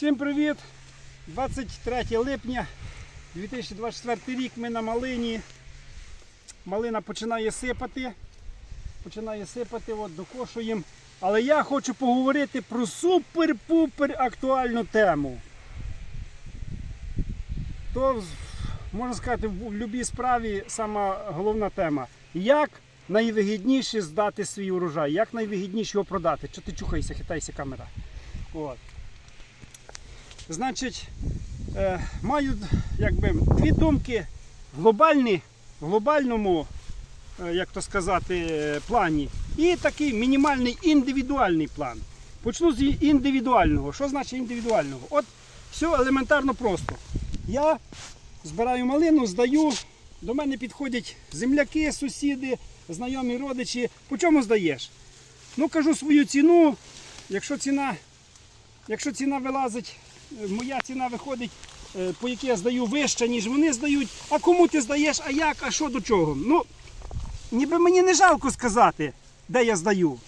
Всім привіт! 23 липня 2024 рік ми на малині. Малина починає сипати. Починає сипати, от докошуємо. Але я хочу поговорити про супер-пупер актуальну тему. То, можна сказати, в будь-якій справі сама головна тема. Як найвигідніше здати свій урожай, як найвигідніше його продати. Що ти чухайся, хитайся камера. От. Значить, е, маю якби, дві думки глобальні, в глобальному, е, як то сказати, плані. І такий мінімальний індивідуальний план. Почну з індивідуального. Що значить індивідуального? От все елементарно просто. Я збираю малину, здаю. До мене підходять земляки, сусіди, знайомі родичі. По чому здаєш? Ну, кажу свою ціну. Якщо ціна, якщо ціна вилазить, моя ціна виходить, е, по якій я здаю вища, ніж вони здають. А кому ти здаєш, а як, а що до чого? Ну, ніби мені не жалко сказати, де я здаю.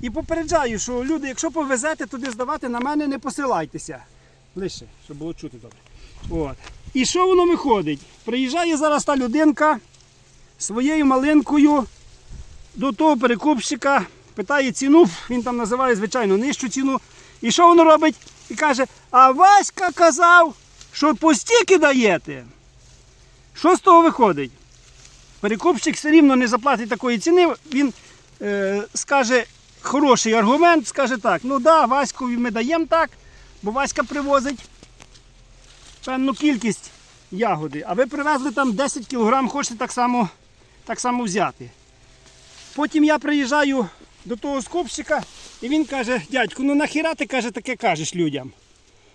І попереджаю, що люди, якщо повезете туди здавати, на мене не посилайтеся. Ближче, щоб було чути добре. От. І що воно виходить? Приїжджає зараз та людинка своєю малинкою до того перекупщика, питає ціну, він там називає, звичайно, нижчу ціну. І що воно робить? І каже, а Васька казав, що по стільки даєте. Що з того виходить? Перекупщик все рівно не заплатить такої ціни, він е, скаже хороший аргумент, скаже так, ну да, Васькові ми даємо так, бо Васька привозить певну кількість ягоди, а ви привезли там 10 кг, хочете так само, так само взяти. Потім я приїжджаю до того скупщика, і він каже, дядьку, ну нахіра ти каже, таке кажеш людям.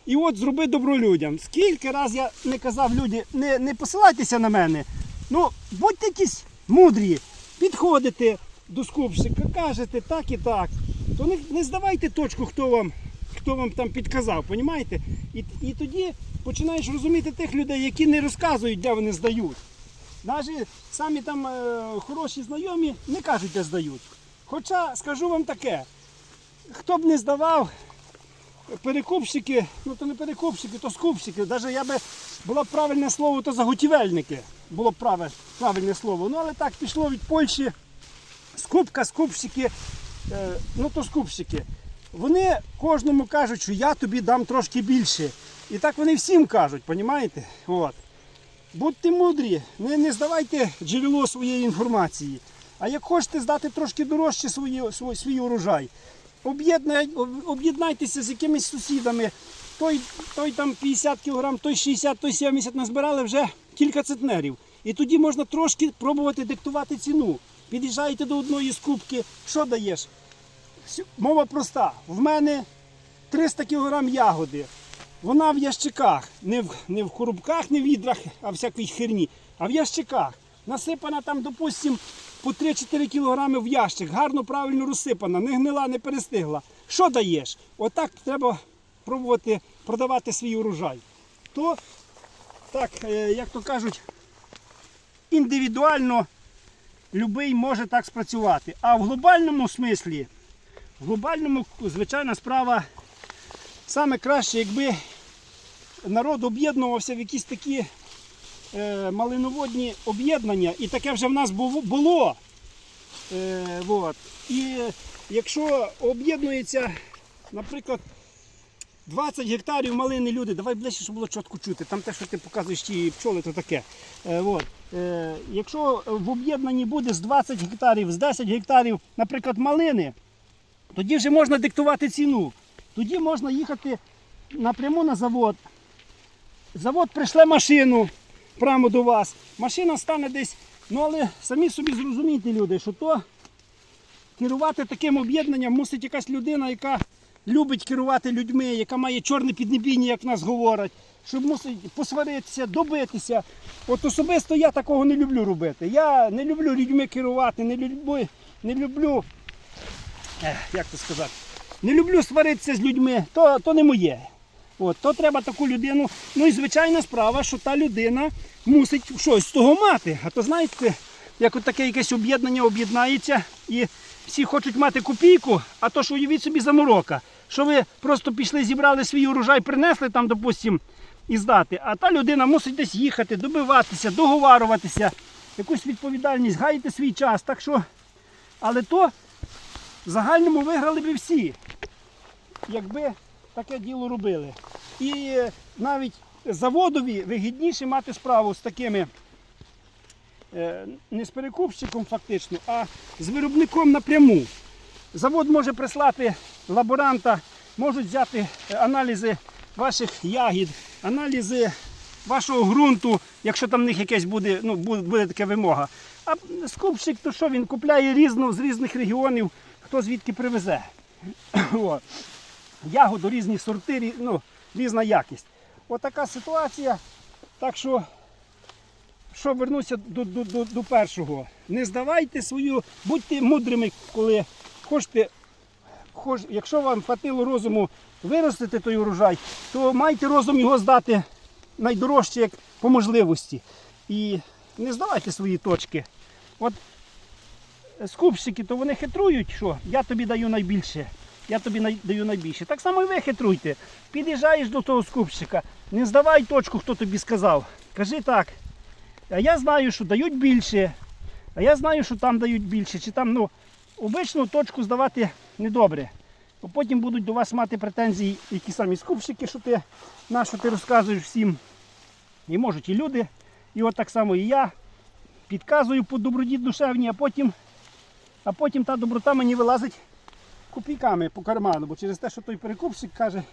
І от зроби добро людям. Скільки раз я не казав люди, не, не посилайтеся на мене. Ну, будьте якісь мудрі, підходите до скупщика, кажете так і так. То не, не здавайте точку, хто вам, хто вам там підказав, понімаєте? І, і тоді починаєш розуміти тих людей, які не розказують, де вони здають. Навіть самі там е, хороші знайомі не кажуть, де здають. Хоча скажу вам таке, хто б не здавав, перекупщики, ну то не перекупщики, то скупщики. Навіть я би було б правильне слово, то заготівельники. Було б праве, правильне слово. Ну але так пішло від Польщі. Скупка, скупщики, е, ну то скупщики. Вони кожному кажуть, що я тобі дам трошки більше. І так вони всім кажуть, понімаєте? От. Будьте мудрі, не, не здавайте джерело своєї інформації. А як хочете здати трошки дорожче свої, свій, свій урожай, об'єднайтеся з якимись сусідами. Той, той там 50 кг, той 60, той 70 назбирали вже кілька центнерів. І тоді можна трошки пробувати диктувати ціну. Під'їжджаєте до одної скупки, що даєш? Мова проста. В мене 300 кг ягоди. Вона в ящиках, не в, не в коробках, не в відрах, а всякій херні, а в ящиках. Насипана там, допустим, по 3-4 кг в ящик, гарно, правильно розсипана, не гнила, не перестигла. Що даєш? Отак треба пробувати продавати свій урожай. То, так, е, як то кажуть, індивідуально любий може так спрацювати. А в глобальному смислі, в глобальному, звичайна справа, саме краще, якби народ об'єднувався в якісь такі малиноводні об'єднання, і таке вже в нас було. Е, вот. І якщо об'єднується, наприклад, 20 гектарів малини люди, давай ближче, щоб було чітко чути. Там те, що ти показуєш ті пчоли, то таке. Е, от. Е, якщо в об'єднанні буде з 20 гектарів, з 10 гектарів, наприклад, малини, тоді вже можна диктувати ціну. Тоді можна їхати напряму на завод. Завод прийшле машину прямо до вас. Машина стане десь, ну але самі собі зрозумійте, люди, що то керувати таким об'єднанням мусить якась людина, яка любить керувати людьми, яка має чорне піднебіння, як в нас говорять, щоб мусить посваритися, добитися. От особисто я такого не люблю робити. Я не люблю людьми керувати, не люблю, не люблю як це сказати, не люблю сваритися з людьми, то, то не моє. От, то треба таку людину. Ну і звичайна справа, що та людина мусить щось з того мати. А то знаєте, як от таке якесь об'єднання об'єднається і всі хочуть мати копійку, а то ж уявіть собі заморока. що ви просто пішли, зібрали свій урожай, принесли там, допустим, і здати. А та людина мусить десь їхати, добиватися, договарюватися, якусь відповідальність, гаяти свій час. Так що, але то в загальному виграли би всі, якби таке діло робили. І е, навіть заводові вигідніше мати справу з такими е, не з перекупщиком фактично, а з виробником напряму. Завод може прислати лаборанта, можуть взяти е, аналізи ваших ягід, аналізи вашого ґрунту, якщо там в них якесь буде, ну, буде, така вимога. А скупщик, то що він купляє різну з різних регіонів, хто звідки привезе. Ягоду, різні сорти, ну, різна якість. Отака ситуація. Так що що вернуся до, до, до, до першого. Не здавайте свою, будьте мудрими, коли хочете, хоч, якщо вам хватило розуму виростити той урожай, то майте розум його здати найдорожче як по можливості. І не здавайте свої точки. От скупщики, то вони хитрують, що я тобі даю найбільше. Я тобі даю найбільше. Так само і ви хитруйте. Під'їжджаєш до того скупщика, не здавай точку, хто тобі сказав. Кажи так. А я знаю, що дають більше, а я знаю, що там дають більше. Чи там, ну, обичну точку здавати недобре. Бо потім будуть до вас мати претензії які самі скупщики, що ти, на що ти розказуєш всім. І можуть і люди, і от так само і я підказую по доброді душевній, а потім, а потім та доброта мені вилазить копійками по карману, бо через те, що той перекупщик каже,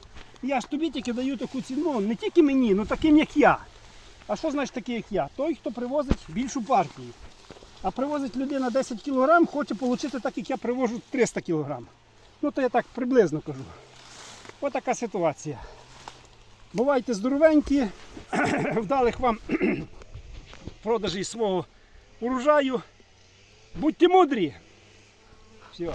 я ж тобі тільки даю таку ціну, не тільки мені, ну таким як я. А що значить такий, як я? Той, хто привозить більшу партію. А привозить людина 10 кг, хоче отримати так, як я привожу 300 кг. Ну то я так приблизно кажу. Ось така ситуація. Бувайте здоровенькі, вдалих вам продажі свого урожаю. Будьте мудрі. Все.